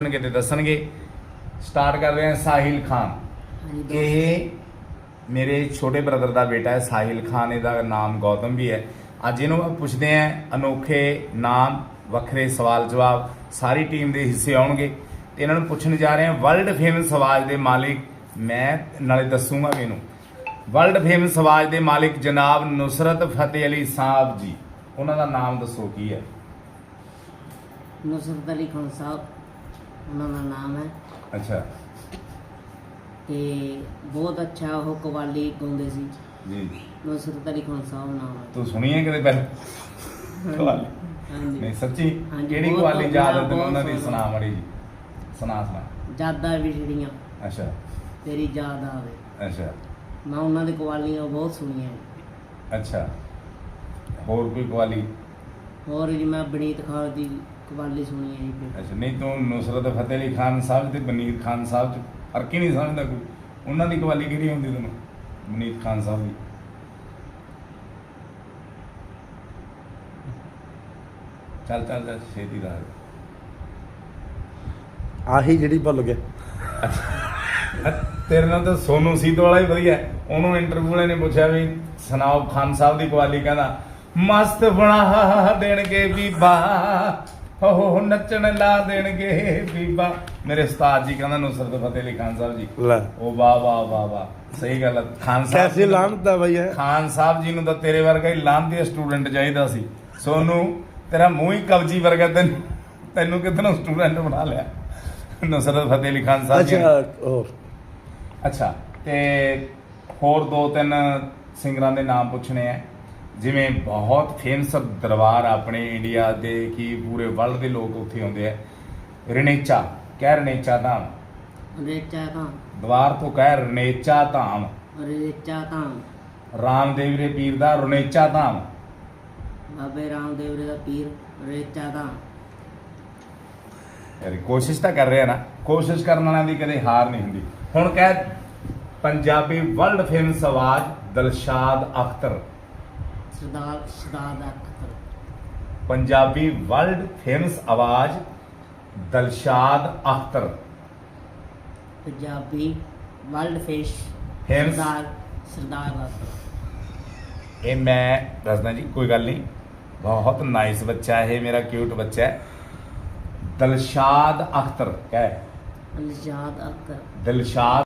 ਦੱਸਣਗੇ ਤੇ ਦੱਸਣਗੇ। ਸਟਾਰਟ ਕਰਦੇ ਹਾਂ ਸਾਹਿਲ ਖਾਨ। ਇਹ ਮੇਰੇ ਛੋਟੇ ਬ੍ਰਦਰ ਦਾ ਬੇਟਾ ਹੈ ਸਾਹਿਲ ਖਾਨ। ਇਹਦਾ ਨਾਮ ਗੌਤਮ ਵੀ ਹੈ। ਅੱਜ ਇਹਨੂੰ ਪੁੱਛਦੇ ਹਾਂ ਅਨੋਖੇ ਨਾਮ ਵੱਖਰੇ ਸਵਾਲ ਜਵਾਬ ਸਾਰੀ ਟੀਮ ਦੇ ਹਿੱਸੇ ਆਉਣਗੇ। ਤੇ ਇਹਨਾਂ ਨੂੰ ਪੁੱਛਣ ਜਾ ਰਹੇ ਹਾਂ ਵਰਲਡ ਫੇਮਸ ਆਵਾਜ਼ ਦੇ ਮਾਲਿਕ ਮੈਂ ਨਾਲੇ ਦੱਸੂਗਾ ਇਹਨੂੰ। ਵਰਲਡ ਫੇਮਸ ਆਵਾਜ਼ ਦੇ ਮਾਲਿਕ ਜਨਾਬ ਨੁਸਰਤ ਫਤਿਹ ਅਲੀ ਸਾਹਿਬ ਜੀ। ਉਹਨਾਂ ਦਾ ਨਾਮ ਦੱਸੋ ਕੀ ਹੈ? ਨੁਸਰਤ ਅਲੀ ਖਾਨ ਸਾਹਿਬ। ਉਹਨਾਂ ਦਾ ਨਾਮ ਹੈ। ਅੱਛਾ। ਤੇ ਬਹੁਤ ਅੱਛਾ ਉਹ ਕਵਾਲੀ ਗਾਉਂਦੇ ਸੀ। ਜੀ। ਨੁਸਰਤ ਅਲੀ ਖਾਨ ਸਾਹਿਬ ਨਾਮ ਹੈ ਤੂੰ ਸੁਣੀ ਹੈ ਕਦੇ ਪਹਿਲਾਂ ਕਵਾਲੀ। ਹਾਂਜੀ। ਨਹੀਂ ਸੱਚੀ? ਹਾਂਜੀ, ਕਿਹੜੀ ਬਹੁਤ ਕਵਾਲੀ ਯਾਦ ਹੈ ਬਹੁਤ ਤੈਨੂੰ ਉਹਨਾਂ ਦੀ। ਸੁਣਾ ਮੜੀ ਜੀ ਸੁਣਾ ਸੁਣਾ। ਜਾਦਾ ਵਿਛੜੀਆਂ ਅੱਛਾ। ਤੇਰੀ ਯਾਦ ਆਵੇ। ਅੱਛਾ। ਮੈਂ ਉਹਨਾਂ ਦੀ ਕਵਾਲੀਆਂ ਬਹੁਤ ਸੁਣੀਆਂ ਨੇ। ਅੱਛਾ। ਹੋਰ ਕੋਈ ਕਵਾਲੀ? ਹੋਰ ਜੀ ਮੈਂ ਬਨੀਤ ਖਾਨ ਦੀ ਕਵਾਲੀ ਸੁਣੀ ਹੈ ਜੀ ਅੱਛਾ ਨਹੀਂ ਤੂੰ ਨੁਸਰਤ ਫਤਿਹ ਅਲੀ ਖਾਨ ਸਾਹਿਬ ਤੇ ਬਨੀਤ ਖਾਨ ਸਾਹਿਬ ਚ ਫ਼ਰਕ ਹੀ ਨਹੀਂ ਸਮਝਦਾ ਕੋਈ। ਉਹਨਾਂ ਦੀ ਕਵਾਲੀ ਕਿਹੜੀ ਹੁੰਦੀ ਤੈਨੂੰ? ਬਨੀਤ ਖਾਨ ਸਾਹਿਬ ਦੀ। ਚੱਲ ਚੱਲ ਚੱਲ ਛੇਤੀ ਦਾ ਆਹੀ ਜਿਹੜੀ ਭੁੱਲ ਗਿਆ ਤੇਰੇ ਨਾਲ ਤਾਂ ਸੋਨੂ ਸੀਤ ਵਾਲਾ ਹੀ ਵਧੀਆ। ਉਹਨੂੰ ਇੰਟਰਵਿਊ ਵਾਲੇ ਨੇ ਪੁੱਛਿਆ ਵੀ ਸੁਣਾਓ ਖਾਨ ਸਾਹਿਬ ਦੀ ਕਵਾਲੀ ਕਹਿੰਦਾ ਮਸਤ ਬਣਾ ਦੇਣਗੇ ਬੀਬਾ। ਹੋ ਨੱਚਣ ਲਾ ਦੇਣਗੇ ਬੀਬਾ। ਮੇਰੇ ਉਸਤਾਦ ਜੀ ਕਹਿੰਦਾ ਨੁਸਰਤ ਫਤਿਹ ਅਲੀ ਖਾਨ ਸਾਹਿਬ ਜੀ। ਲੈ। ਉਹ ਵਾਹ ਵਾਹ ਵਾਹ ਵਾਹ। ਸਹੀ ਗੱਲ ਹੈ ਖਾਨ ਸਾਹਿਬ ਕੈਸੇ ਜੀ ਨੂੰ- ਲਾਂਦਾ ਬਈ ਹੈ ਖਾਨ ਸਾਹਿਬ ਜੀ ਨੂੰ ਤਾਂ ਤੇਰੇ ਵਰਗਾ ਹੀ ਲਾਂਦੇ ਸਟੂਡੈਂਟ ਚਾਹੀਦਾ ਸੀ। ਸੋਨੂ ਤੇਰਾ ਮੂੰਹ ਹੀ ਕਬਜੀ ਵਰਗਾ ਤੈਨੂੰ ਤੈਨੂੰ ਕਿਤਨਾ ਸਟੂਡੈਂਟ ਬਣਾ ਲਿਆ? ਨੁਸਰਤ ਫਤਿਹ ਅਲੀ ਖਾਨ ਸਾਹਿਬ ਜੀ ਨੇ। ਅੱਛਾ ਹੋਰ। ਅੱਛਾ ਤੇ ਹੋਰ ਦੋ ਤਿੰਨ ਸਿੰਗਰਾਂ ਦੇ ਨਾਮ ਪੁੱਛਣੇ ਆ। ਜਿਵੇਂ ਬਹੁਤ ਫੇਮਸ ਦਰਬਾਰ ਆਪਣੇ ਇੰਡੀਆ ਦੇ ਕੀ ਪੂਰੇ ਵਰਲਡ ਦੇ ਲੋਕ ਉੱਥੇ ਆਉਂਦੇ ਆ। ਰਣੇਚਾ ਕਹਿ ਰਣੇਚਾ ਧਾਮ। ਰੇਚਾ ਤਾਂ ਦਵਾਰ ਤੋਂ ਕਹਿ ਰਣੇਚਾ ਧਾਮ। ਰੇਚਾ ਤਾਂ ਰਾਮਦੇਵ ਦੇ ਪੀਰ ਦਾ ਰਣੇਚਾ ਧਾਮ। ਬਾਬੇ ਰਾਮਦੇਵ ਜੀ ਦਾ ਪੀਰ ਰੇਚਾ ਤਾਂ ਯਾਰ ਕੋਸ਼ਿਸ਼ ਤਾਂ ਕਰ ਰਿਹਾ ਨਾ ਕੋਸ਼ਿਸ਼ ਕਰਨ ਵਾਲਿਆਂ ਦੀ ਕਦੇ ਹਾਰ ਨਹੀਂ ਹੁੰਦੀ। ਹੁਣ ਕਹਿ ਪੰਜਾਬੀ ਵਰਲਡ ਫੇਮਸ ਆਵਾਜ਼ ਦਲਸ਼ਾਦ ਅਖਤਰ। ਸਰਦਾਰ ਸਰਦਾਰ ਦਾ ਖਤਰ ਪੰਜਾਬੀ ਵਰਲਡ ਫੇਮਸ ਆਵਾਜ਼ ਦਲਸ਼ਾਦ ਅਖਤਰ। ਪੰਜਾਬੀ ਵਰਲਡ ਫੇਸ Hence- ਸਰਦਾਰ ਸਰਦਾਰ ਦਾ ਖਤਰ। ਇਹ ਮੈਂ ਦੱਸਦਾ ਜੀ ਕੋਈ ਗੱਲ ਨਹੀਂ। ਬਹੁਤ ਨਾਈਸ ਬੱਚਾ ਹੈ ਇਹ ਮੇਰਾ ਕਿਊਟ ਬੱਚਾ ਹੈ। ਦਲਸ਼ਾਦ ਅਖਤਰ ਕਹਿ। ਅਲਜਾਦ ਅਕਰ ਦਿਲਸ਼ਾਦ